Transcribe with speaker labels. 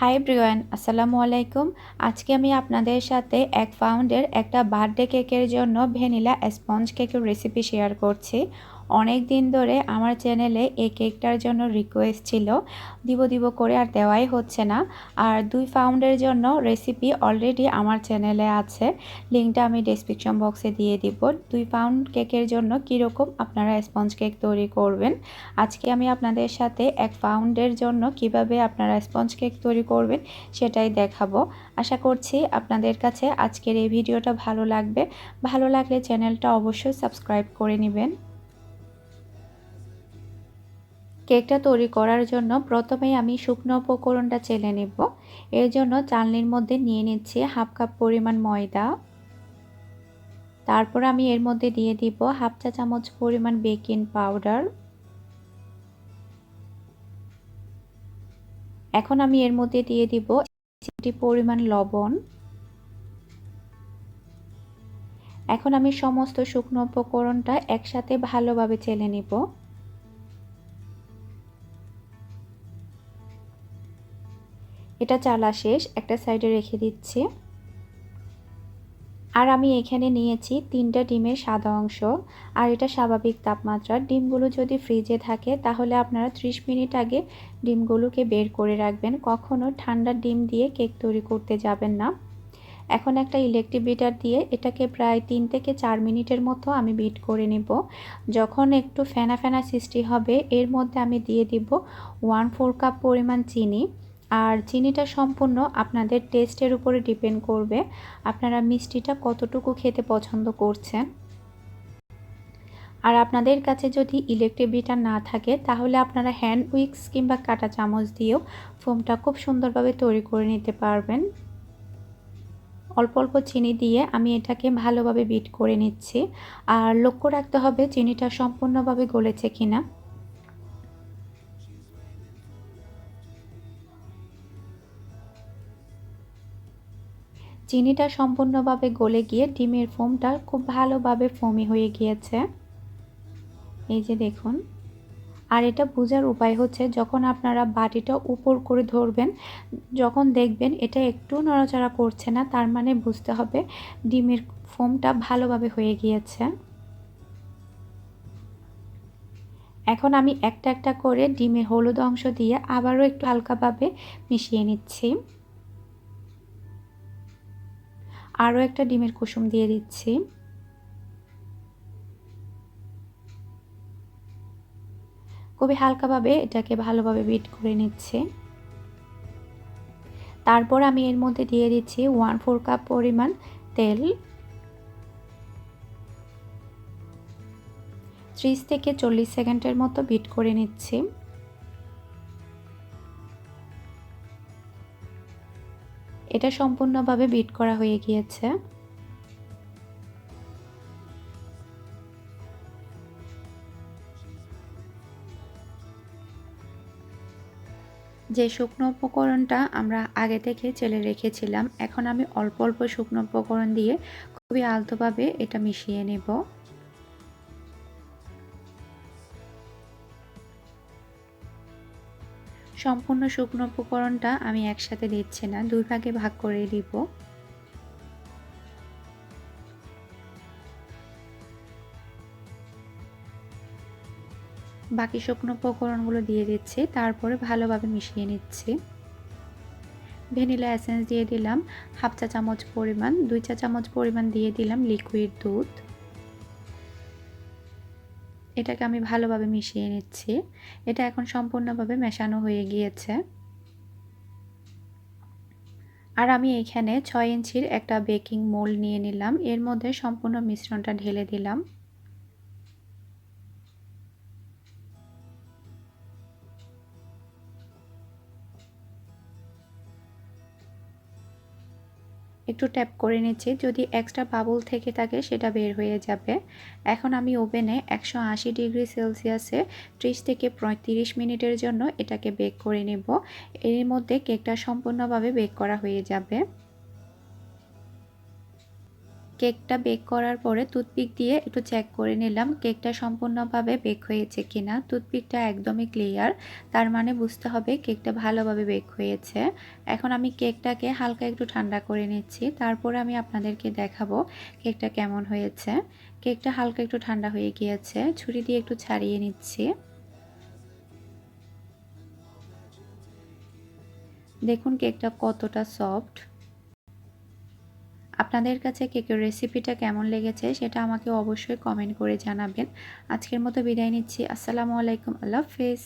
Speaker 1: High ব্রিওয়ান আসসালামু আলাইকুম। আজকে আমি আপনাদের সাথে এক পাউন্ডের একটা বার্থডে কেকের জন্য ভ্যানিলা স্পঞ্জ কেকের রেসিপি শেয়ার করছি। অনেক দিন ধরে আমার চ্যানেলে এই কেকটার জন্য রিকোয়েস্ট ছিল। দিব দিব করে আর দেওয়াই হচ্ছে না। আর দুই পাউন্ডের জন্য রেসিপি অলরেডি আমার চ্যানেলে আছে। লিঙ্কটা আমি ডিসক্রিপশন বক্সে দিয়ে দিব। দুই পাউন্ড কেকের জন্য কীরকম আপনারা স্পঞ্জ কেক তৈরি করবেন? আজকে আমি আপনাদের সাথে এক পাউন্ডের জন্য কীভাবে আপনারা স্পঞ্জ কেক তৈরি করবেন সেটাই দেখাবো। আশা করছি আপনাদের কাছে আজকের এই ভিডিওটা ভালো লাগবে। ভালো লাগলে চ্যানেলটা অবশ্যই সাবস্ক্রাইব করে নেবেন। কেকটা তৈরি করার জন্য প্রথমেই আমি শুকনো উপকরণটা চেলে নেব। এর জন্য চালনির মধ্যে নিয়ে নিচ্ছি হাফ কাপ পরিমাণ ময়দা। তারপর আমি এর মধ্যে দিয়ে দিব হাফ চা চামচ পরিমাণ বেকিং পাউডার। এখন আমি এর মধ্যে দিয়ে দিব পরিমাণ লবণ। এখন আমি সমস্ত শুকনো উপকরণটা একসাথে ভালোভাবে চেলে নিব। এটা চালা শেষ, একটা সাইডে রেখে দিচ্ছি। আর আমি এখানে নিয়েছি তিনটা ডিমের সাদা অংশ। আর এটা স্বাভাবিক তাপমাত্রা। ডিমগুলো যদি ফ্রিজে থাকে, তাহলে আপনারা 30 মিনিট আগে ডিমগুলোকে বের করে রাখবেন। কখনো ঠান্ডা ডিম দিয়ে কেক তৈরি করতে যাবেন না। এখন একটা ইলেকট্রিক বিটার দিয়ে এটাকে প্রায় তিন থেকে চার মিনিটের মতো আমি বিট করে নেব। যখন একটু ফেনা ফেনা সৃষ্টি হবে, এর মধ্যে আমি দিয়ে দিব ওয়ান ফোর কাপ পরিমাণ চিনি। আর চিনিটা সম্পূর্ণ আপনাদের টেস্টের উপরে ডিপেন্ড করবে, আপনারা মিষ্টিটা কতটুকু খেতে পছন্দ করছেন। আর আপনাদের কাছে যদি ইলেকট্রিক বিটার না থাকে, তাহলে আপনারা হ্যান্ড উইক্স কিংবা কাটা চামচ দিয়েও ফোমটা খুব সুন্দরভাবে তৈরি করে নিতে পারবেন। অল্প অল্প চিনি দিয়ে আমি এটাকে ভালোভাবে বিট করে নিচ্ছি। আর লক্ষ্য রাখতে হবে, চিনিটা সম্পূর্ণভাবে গলেছে কিনা। চিনিটা সম্পূর্ণভাবে গলে গিয়ে ডিমের ফোমটা খুব ভালোভাবে ফোমি হয়ে গিয়েছে। এই যে দেখুন। আর এটা বোঝার উপায় হচ্ছে যখন আপনারা বাটিটা উপর করে ধরবেন, যখন দেখবেন এটা একটু নড়াচড়া করছে না, তার মানে বুঝতে হবে ডিমের ফোমটা ভালোভাবে হয়ে গিয়েছে। এখন আমি একটা একটা করে ডিমের হলুদ অংশ দিয়ে আবারও একটু হালকাভাবে মিশিয়ে নিচ্ছি। আরও একটা ডিমের কুসুম দিয়ে দিচ্ছি। খুবই হালকাভাবে এটাকে ভালোভাবে বিট করে নিচ্ছে। তারপর আমি এর মধ্যে দিয়ে দিচ্ছি ওয়ান ফোর কাপ পরিমাণ তেল। ত্রিশ থেকে চল্লিশ সেকেন্ডের মতো বিট করে নিচ্ছি। এটা সম্পূর্ণভাবে বিট করা হয়ে গিয়েছে। যে শুকনো উপকরণটা আমরা আগে থেকে চেলে রেখেছিলাম, এখন আমি অল্প অল্প শুকনো উপকরণ দিয়ে খুবই আলতোভাবে এটা মিশিয়ে নেব। সম্পূর্ণ শুকনো উপকরণটা আমি একসাথে দিচ্ছি না, দুই ভাগে ভাগ করে দিব। বাকি শুকনো উপকরণগুলো দিয়ে দিচ্ছি, তারপরে ভালোভাবে মিশিয়ে নিচ্ছি। ভ্যানিলা এসেন্স দিয়ে দিলাম, হাফ চা চামচ পরিমাণ, দুই চা চামচ পরিমাণ দিয়ে দিলাম লিকুইড দুধ। এটাকে আমি ভালোভাবে মিশিয়ে নিচ্ছি। এটা এখন সম্পূর্ণভাবে মেশানো হয়ে গিয়েছে। আর আমি এখানে ছয় ইঞ্চির একটা বেকিং মোল্ড নিয়ে নিলাম। এর মধ্যে সম্পূর্ণ মিশ্রণটা ঢেলে দিলাম। একটু ট্যাপ করে নিচ্ছি। যদি এক্সট্রা বাবুল থেকে থাকে সেটা বের হয়ে যাবে। এখন আমি ওভেনে একশো আশি ডিগ্রি সেলসিয়াসে ত্রিশ থেকে পঁয়ত্রিশ মিনিটের জন্য এটাকে বেক করে নেব। এর মধ্যে কেকটা সম্পূর্ণভাবে বেক করা হয়ে যাবে। কেকটা বেক করার পরে টুথপিক দিয়ে একটু চেক করে নিলাম, কেকটা সম্পূর্ণভাবে বেক হয়েছে কিনা। টুথপিকটা একদমই ক্লিয়ার তার মানে বুঝতে হবে কেকটা ভালোভাবে বেক হয়েছে। এখন আমি কেকটাকে হালকা একটু ঠান্ডা করে নিচ্ছি, তারপরে আমি আপনাদেরকে দেখাবো কেকটা কেমন হয়েছে। কেকটা হালকা একটু ঠান্ডা হয়ে গিয়েছে, ছুরি দিয়ে একটু ছাড়িয়ে নিচ্ছি। দেখুন কেকটা কতটা সফট আপনাদের কাছে কেকের রেসিপিটা কেমন লেগেছে সেটা আমাকে অবশ্যই কমেন্ট করে জানাবেন। আজকের মতো বিদায় নিচ্ছি। আসসালামু আলাইকুম। আল্লাহ হাফেজ।